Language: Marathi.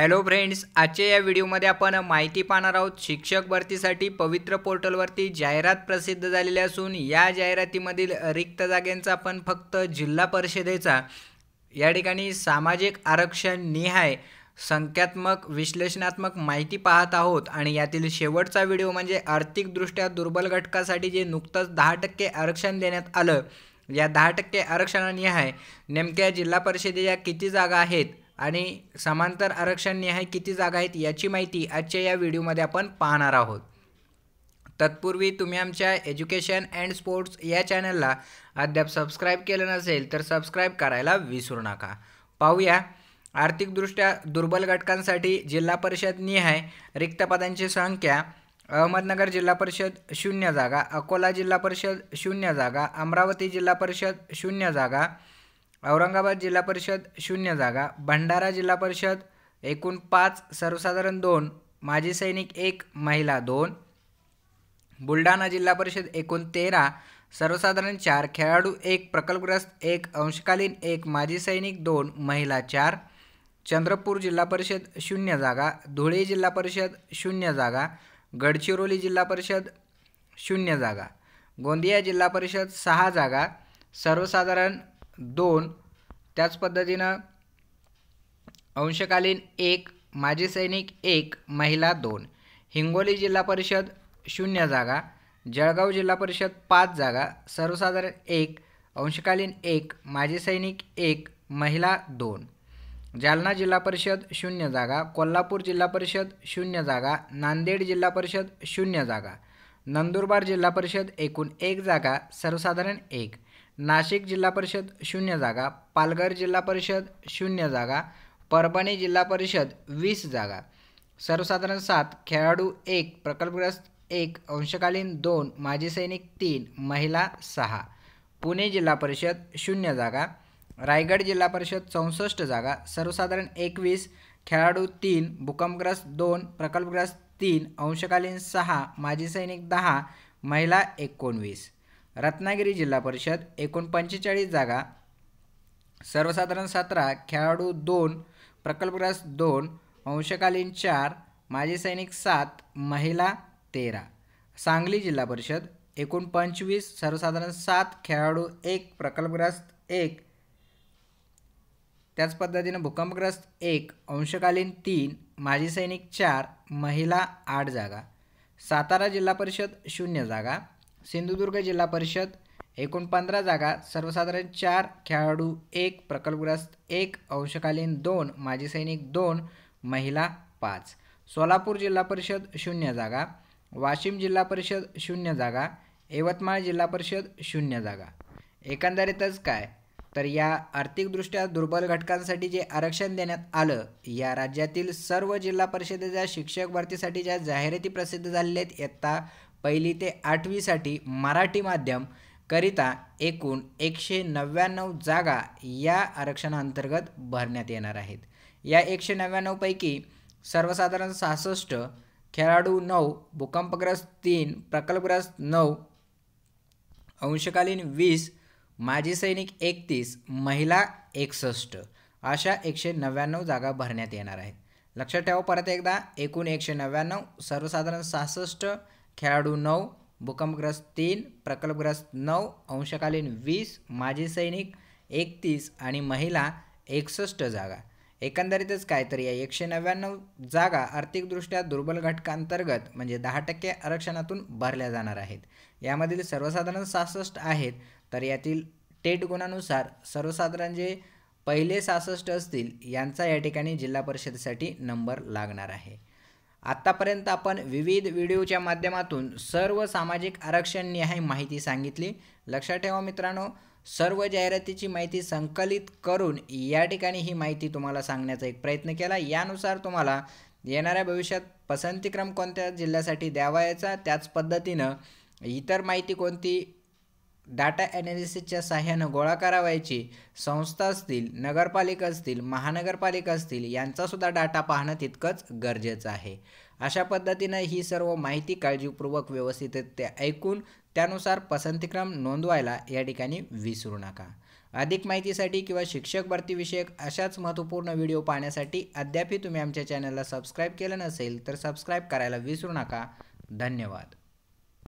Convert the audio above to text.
हॅलो फ्रेंड्स आजच्या या व्हिडिओमध्ये आपण माहिती पाहणार आहोत शिक्षक भरतीसाठी पवित्र पोर्टलवरती जाहिरात प्रसिद्ध झालेली असून या जाहिरातीमधील रिक्त जागेंचा आपण फक्त जिल्हा परिषदेचा या ठिकाणी सामाजिक आरक्षण निहाय संख्यात्मक विश्लेषणात्मक माहिती पाहत आहोत. आणि यातील शेवटचा व्हिडिओ म्हणजे आर्थिकदृष्ट्या दुर्बल घटकासाठी जे नुकतंच दहा टक्के आरक्षण देण्यात आलं. या दहा टक्के आरक्षणानिहाय नेमक्या जिल्हा परिषदेच्या किती जागा आहेत? आणि समांतर आरक्षण निहाय किती जागा आहेत याची माहिती आजच्या या व्हिडिओमध्ये आपण पाहणार आहोत. तत्पूर्वी तुम्ही आमच्या एज्युकेशन अँड स्पोर्ट्स या चॅनलला अद्याप सबस्क्राईब केलं नसेल तर सबस्क्राईब करायला विसरू नका. पाहूया. आर्थिकदृष्ट्या दुर्बल घटकांसाठी जिल्हा परिषद निहाय रिक्त पदांची संख्या अहमदनगर जिल्हा परिषद शून्य जागा अकोला जिल्हा परिषद शून्य जागा अमरावती जिल्हा परिषद शून्य जागा औरंगाबाद जिल्हा परिषद शून्य जागा भंडारा जिल्हा परिषद एकूण पाच सर्वसाधारण दोन माजी सैनिक एक महिला दोन बुलढाणा जिल्हा परिषद एकूण तेरा सर्वसाधारण चार खेळाडू एक प्रकल्पग्रस्त एक अंशकालीन एक माजी सैनिक दोन महिला चार चंद्रपूर जिल्हा परिषद शून्य जागा धुळे जिल्हा परिषद शून्य जागा गडचिरोली जिल्हा परिषद शून्य जागा गोंदिया जिल्हा परिषद सहा जागा सर्वसाधारण दोन त्याच पद्धतीनं अंशकालीन एक माजी सैनिक एक महिला दोन. हिंगोली जिल्हा परिषद शून्य जागा जळगाव जिल्हा परिषद पाच जागा सर्वसाधारण एक अंशकालीन एक माजी सैनिक एक महिला दोन. जालना जिल्हा परिषद शून्य जागा कोल्हापूर जिल्हा परिषद शून्य जागा नांदेड जिल्हा परिषद शून्य जागा. नंदुरबार जिल्हा परिषद एकूण एक जागा सर्वसाधारण एक. नाशिक जिल्हा परिषद शून्य जागा पालघर जिल्हा परिषद शून्य जागा परभणी जिल्हा परिषद वीस जागा. सर्वसाधारण सात खेळाडू एक प्रकल्पग्रस्त एक अंशकालीन दोन माजी सैनिक तीन महिला सहा. पुणे जिल्हा परिषद शून्य जागा रायगड जिल्हा परिषद चौसष्ट जागा सर्वसाधारण एकवीस खेळाडू तीन भूकंपग्रस्त दोन प्रकल्पग्रस्त तीन अंशकालीन सहा माजी सैनिक दहा महिला एकोणवीस. रत्नागिरी जिल्हा परिषद एकूण पंचेचाळीस जागा सर्वसाधारण सतरा खेळाडू दोन प्रकल्पग्रस्त दोन अंशकालीन चार माजी सैनिक सात महिला तेरा. सांगली जिल्हा परिषद एकूण पंचवीस सर्वसाधारण सात खेळाडू एक प्रकल्पग्रस्त एक. त्याच पद्धतीनं भूकंपग्रस्त एक अंशकालीन तीन माजी सैनिक चार महिला आठ जागा. सातारा जिल्हा परिषद शून्य जागा. सिंधुदुर्ग जिल्हा परिषद एकूण पंधरा जागा सर्वसाधारण चार खेळाडू एक प्रकल्पग्रस्त एक अंशकालीन दोन माजी सैनिक दोन महिला पाच. सोलापूर जिल्हा परिषद शून्य जागा वाशिम जिल्हा परिषद शून्य जागा यवतमाळ जिल्हा परिषद शून्य जागा. एकंदरीतच काय? तर या आर्थिकदृष्ट्या दुर्बल घटकांसाठी जे आरक्षण देण्यात आलं या राज्यातील सर्व जिल्हा परिषदेच्या शिक्षक भरतीसाठी ज्या जाहिराती प्रसिद्ध झालेल्या आहेत इयत्ता पहिली ते आठवीसाठी मराठी माध्यम करिता एकूण एकशे नव्याण्णव जागा या आरक्षणाअंतर्गत भरण्यात येणार आहेत. या एकशे नव्याण्णवपैकी सर्वसाधारण सहासष्ट खेळाडू नऊ भूकंपग्रस्त तीन प्रकल्पग्रस्त नऊ अंशकालीन वीस माजी सैनिक एकतीस महिला एकसष्ट अशा एकशे नव्याण्णव जागा भरण्यात येणार आहेत. लक्षात ठेवा परत एकदा. एकूण एकशे नव्याण्णव सर्वसाधारण सहासष्ट खेळाडू नऊ भूकंपग्रस्त तीन प्रकल्पग्रस्त नऊ अंशकालीन वीस माजी सैनिक एकतीस आणि महिला एकसष्ट जागा. एकंदरीतच काय तर या एकशे नव्याण्णव जागा आर्थिकदृष्ट्या दुर्बल घटकांतर्गत म्हणजे दहा टक्के आरक्षणातून भरल्या जाणार आहेत. यामधील सर्वसाधारण सहासष्ट आहेत तर यातील टेट गुणानुसार सर्वसाधारण जे पहिले सहासष्ट असतील यांचा या ठिकाणी जिल्हा परिषदेसाठी नंबर लागणार आहे. आत्तापर्यंत आपण विविध व्हिडिओच्या माध्यमातून सर्व सामाजिक आरक्षण निहाय माहिती सांगितली. लक्षात ठेवा मित्रांनो सर्व जाहिरातीची माहिती संकलित करून या ठिकाणी ही माहिती तुम्हाला सांगण्याचा एक प्रयत्न केला. यानुसार तुम्हाला येणाऱ्या भविष्यात पसंतीक्रम कोणत्या जिल्ह्यासाठी द्यावायचा त्याच पद्धतीनं इतर माहिती कोणती डाटा ॲनालिसिसच्या साह्यानं गोळा करावायची संस्था असतील नगरपालिका असतील महानगरपालिका असतील यांचासुद्धा डाटा पाहणं तितकंच गरजेचं आहे. अशा पद्धतीनं ही सर्व माहिती काळजीपूर्वक व्यवस्थित ते ऐकून त्यानुसार पसंतीक्रम नोंदवायला या ठिकाणी विसरू नका. अधिक माहितीसाठी किंवा शिक्षक भरतीविषयक अशाच महत्त्वपूर्ण व्हिडिओ पाहण्यासाठी अद्यापही तुम्ही आमच्या चॅनलला सबस्क्राईब केलं नसेल तर सबस्क्राईब करायला विसरू नका. धन्यवाद.